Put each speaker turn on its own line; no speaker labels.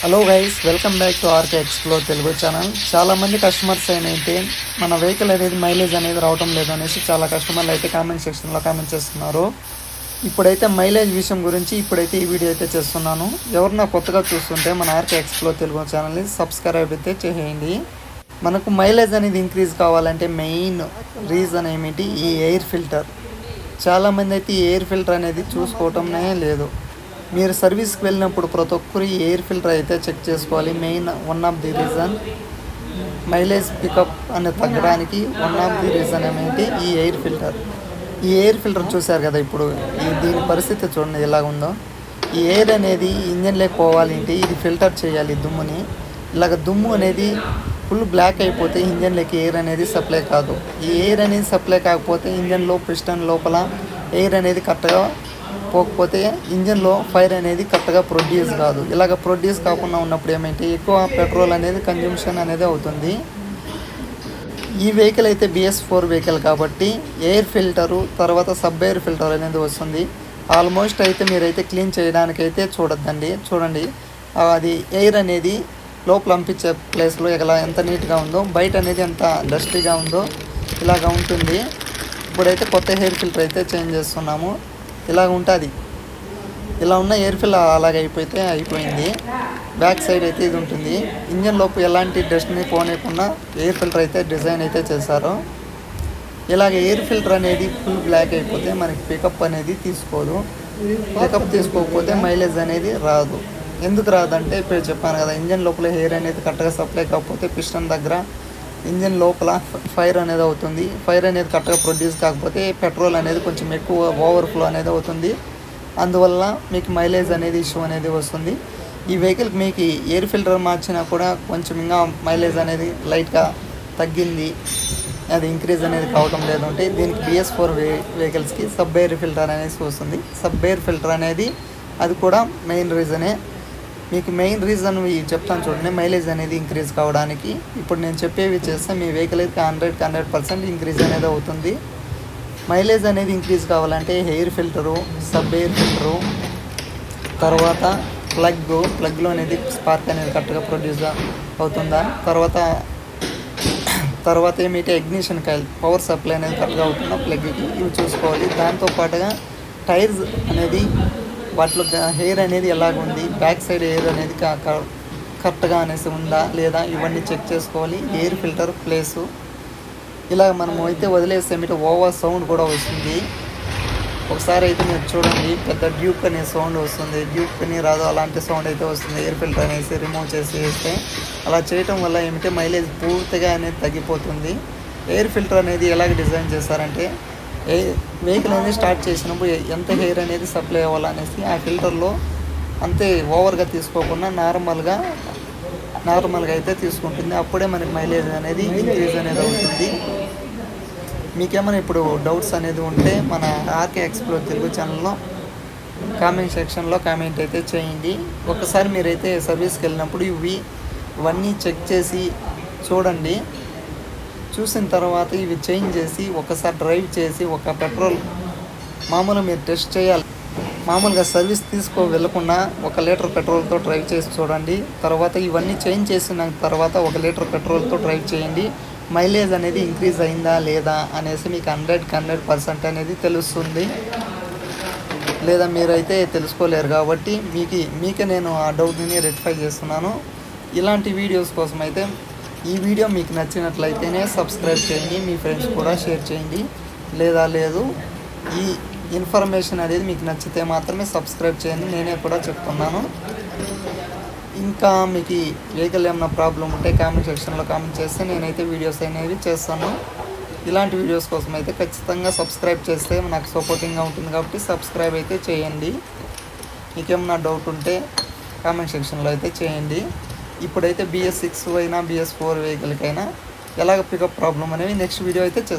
Hello guys welcome back to R K explore Telugu channel చాలా మంది customers అయితే మన వెహికల్ అనేది మైలేజ్ అనేది రావటం లేదు అనేసి చాలా కస్టమర్లు అయితే కామెంట్ సెక్షన్లో కామెంట్ చేస్తున్నారు. ఇప్పుడైతే మైలేజ్ విషయం గురించి ఇప్పుడైతే ఈ వీడియో అయితే చేస్తున్నాను. ఎవరన్నా కొత్తగా చూస్తుంటే మన ఆర్కే ఎక్స్ప్లోర్ తెలుగు ఛానల్ని సబ్స్క్రైబ్ అయితే చేయండి. మనకు మైలేజ్ అనేది ఇంక్రీజ్ కావాలంటే మెయిన్ రీజన్ ఏమిటి ఈ ఎయిర్ ఫిల్టర్ చాలామంది అయితే ఈ ఎయిర్ ఫిల్టర్ అనేది చూసుకోవటమే లేదు. మీరు సర్వీస్కి వెళ్ళినప్పుడు ప్రతి ఒక్కరు ఈ ఎయిర్ ఫిల్టర్ అయితే చెక్ చేసుకోవాలి. Main one of the reason mileage pickup అనేది తగ్గడానికి వన్ ఆఫ్ ది రీజన్ ఏమిటి ఈ ఎయిర్ ఫిల్టర్. ఈ ఎయిర్ ఫిల్టర్ చూశారు కదా ఇప్పుడు? ఈ దీని పరిస్థితి చూడండి ఎలా ఉందో. ఈ ఎయిర్ అనేది ఇంజన్ పోవాలి అంటే ఇది ఫిల్టర్ చేయాలి దుమ్ముని. ఇలాగ దుమ్ము అనేది ఫుల్ బ్లాక్ అయిపోతే ఇంజన్లోకి ఎయిర్ అనేది సప్లై కాదు. ఈ ఎయిర్ అనేది సప్లై కాకపోతే ఇంజన్లో పిస్టన్ లోపల ఎయిర్ అనేది కరెక్ట్గా పోకపోతే ఇంజిన్లో ఫైర్ అనేది కరెక్ట్గా ప్రొడ్యూస్ కాదు. ఇలాగ ప్రొడ్యూస్ కాకుండా ఉన్నప్పుడు ఏమంటే ఎక్కువ పెట్రోల్ అనేది కన్జంప్షన్ అనేది అవుతుంది. ఈ వెహికల్ అయితే బిఎస్ ఫోర్ వెహికల్ కాబట్టి ఎయిర్ ఫిల్టరు తర్వాత సబ్ ఎయిర్ ఫిల్టర్ అనేది వస్తుంది. ఆల్మోస్ట్ అయితే మీరైతే క్లీన్ చేయడానికైతే చూడొద్దండి. చూడండి. అది ఎయిర్ అనేది లోపల పంపించే ప్లేస్లో ఎలా ఎంత నీట్గా ఉందో బయట అనేది ఎంత డస్టీగా ఉందో ఇలాగ ఉంటుంది. ఇప్పుడైతే కొత్త హెయిర్ ఫిల్టర్ అయితే చేంజ్ చేస్తున్నాము. ఇలాగ ఉంటుంది. ఇలా ఉన్న ఎయిర్ ఫిల్ అలాగ అయిపోతే అయిపోయింది. బ్యాక్ సైడ్ అయితే ఇది ఉంటుంది. ఇంజన్ లోపు ఎలాంటి డస్ట్ని పోనీయకుండా ఎయిర్ ఫిల్టర్ అయితే డిజైన్ అయితే చేశారు. ఇలాగ ఎయిర్ ఫిల్టర్ అనేది ఫుల్ బ్లాక్ అయిపోతే మనకి పికప్ అనేది తీసుకోదు. పికప్ తీసుకోకపోతే మైలేజ్ అనేది రాదు. ఎందుకు రాదంటే ఇప్పుడు చెప్పాను కదా ఇంజన్ లోపల ఎయిర్ అనేది కరెక్ట్గా సప్లై కాకపోతే పిస్టన్ దగ్గర ఇంజన్ లోపల ఫైర్ అనేది అవుతుంది. ఫైర్ అనేది కరెక్ట్గా ప్రొడ్యూస్ కాకపోతే పెట్రోల్ అనేది కొంచెం ఎక్కువ ఓవర్ఫ్లో అనేది అవుతుంది. అందువల్ల మీకు మైలేజ్ అనేది ఇష్యూ అనేది వస్తుంది. ఈ వెహికల్కి మీకు ఎయిర్ ఫిల్టర్ మార్చినా కూడా కొంచెం ఇంకా మైలేజ్ అనేది లైట్గా తగ్గింది. అది ఇంక్రీజ్ అనేది కావటం లేదు అంటే దీనికి బిఎస్ ఫోర్ వే వెహికల్స్కి సబ్ ఎయిర్ ఫిల్టర్ అనేసి వస్తుంది. సబ్ ఎయిర్ ఫిల్టర్ అనేది అది కూడా మెయిన్ రీజనే. మీకు మెయిన్ రీజన్ చెప్తాను చూడండి మైలేజ్ అనేది ఇంక్రీజ్ కావడానికి. ఇప్పుడు నేను చెప్పేవి చేస్తే మీ వెహికల్ అయితే హండ్రెడ్కి హండ్రెడ్ పర్సెంట్ ఇంక్రీజ్ అనేది అవుతుంది. మైలేజ్ అనేది ఇంక్రీజ్ కావాలంటే air filter sub air filter తర్వాత ప్లగ్ ప్లగ్లో అనేది స్పార్క్ అనేది కరెక్ట్గా ప్రొడ్యూస్ అవుతుందా? తర్వాత తర్వాత ఏమిటి ఎగ్నిషన్ కాయిల్ పవర్ సప్లై అనేది కరెక్ట్గా అవుతుందా? ప్లగ్కి ఇవి చూసుకోవాలి. దాంతో పాటుగా టైర్స్ అనేది వాటిలో హెయిర్ అనేది ఎలాగ ఉంది బ్యాక్ సైడ్ హెయిర్ అనేది క- కరెక్ట్గా అనేసి ఉందా? లేదా ఇవన్నీ చెక్ చేసుకోవాలి. Air filter place. ఇలా మనము అయితే వదిలేస్తే ఓవర్ సౌండ్ కూడా వస్తుంది. ఒకసారి అయితే మీరు చూడండి. పెద్ద డ్యూక్ అనే సౌండ్ వస్తుంది. డ్యూక్ అని రాదు. అలాంటి సౌండ్ అయితే వస్తుంది. ఎయిర్ ఫిల్టర్ అనేసి రిమూవ్ చేసి వేస్తే. అలా చేయటం వల్ల ఏమిటి? మైలేజ్ పూర్తిగా అనేది తగ్గిపోతుంది. ఎయిర్ ఫిల్టర్ అనేది ఎలాగ డిజైన్ చేశారంటే వెహికల్ అనేది స్టార్ట్ చేసినప్పుడు ఎంత హెయిర్ అనేది సప్లై అవ్వాలనేసి ఆ ఫిల్టర్లో అంతే ఓవర్గా తీసుకోకుండా నార్మల్గా నార్మల్గా అయితే తీసుకుంటుంది. అప్పుడే మనకి మైలేజ్ అనేది ఇంక్రీజ్ అనేది అవుతుంది. మీకేమైనా ఇప్పుడు డౌట్స్ అనేది ఉంటే మన ఆర్కే ఎక్స్ప్లోర్ తెలుగు ఛానల్లో కామెంట్ సెక్షన్లో కామెంట్ అయితే చేయండి. ఒకసారి మీరైతే సర్వీస్కి వెళ్ళినప్పుడు ఇవి ఇవన్నీ చెక్ చేసి చూడండి. చూసిన తర్వాత ఇవి చేంజ్ చేసి ఒకసారి డ్రైవ్ చేసి ఒక పెట్రోల్ మామూలుగా మీరు టెస్ట్ చేయాలి. మామూలుగా సర్వీస్ తీసుకో వెళ్ళకుండా ఒక లీటర్ పెట్రోల్తో డ్రైవ్ చేసి చూడండి. తర్వాత ఇవన్నీ చేంజ్ చేసిన తర్వాత ఒక లీటర్ పెట్రోల్తో డ్రైవ్ చేయండి. మైలేజ్ అనేది ఇంక్రీజ్ అయిందా లేదా అనేసి మీకు హండ్రెడ్కి హండ్రెడ్ పర్సెంట్ అనేది తెలుస్తుంది. లేదా మీరైతే తెలుసుకోలేరు కాబట్టి మీకు మీకే నేను ఆ డౌట్ని రెక్టిఫై చేస్తున్నాను. ఇలాంటి వీడియోస్ కోసం అయితే ఈ వీడియో మీకు నచ్చినట్లయితేనే సబ్స్క్రైబ్ చేయండి మీ ఫ్రెండ్స్ కూడా షేర్ చేయండి. లేదా లేదు ఈ ఇన్ఫర్మేషన్ అనేది మీకు నచ్చితే మాత్రమే సబ్స్క్రైబ్ చేయండి. నేనే కూడా చెప్తున్నాను. ఇంకా మీకు వెహికల్ ఏమైనా ప్రాబ్లం ఉంటే కామెంట్ సెక్షన్లో కామెంట్ చేస్తే నేనైతే వీడియోస్ అనేవి చేస్తాను. ఇలాంటి వీడియోస్ కోసం అయితే ఖచ్చితంగా సబ్స్క్రైబ్ చేస్తే నాకు సపోర్టింగ్గా ఉంటుంది కాబట్టి సబ్స్క్రైబ్ అయితే చేయండి. మీకేమన్నా డౌట్ ఉంటే కామెంట్ సెక్షన్లో అయితే చేయండి. ఇప్పుడైతే బిఎస్ సిక్స్ అయినా బిఎస్ ఫోర్ వెహికల్కైనా ఎలాగ పికప్ ప్రాబ్లం అనేవి నెక్స్ట్ వీడియో అయితే చేస్తాను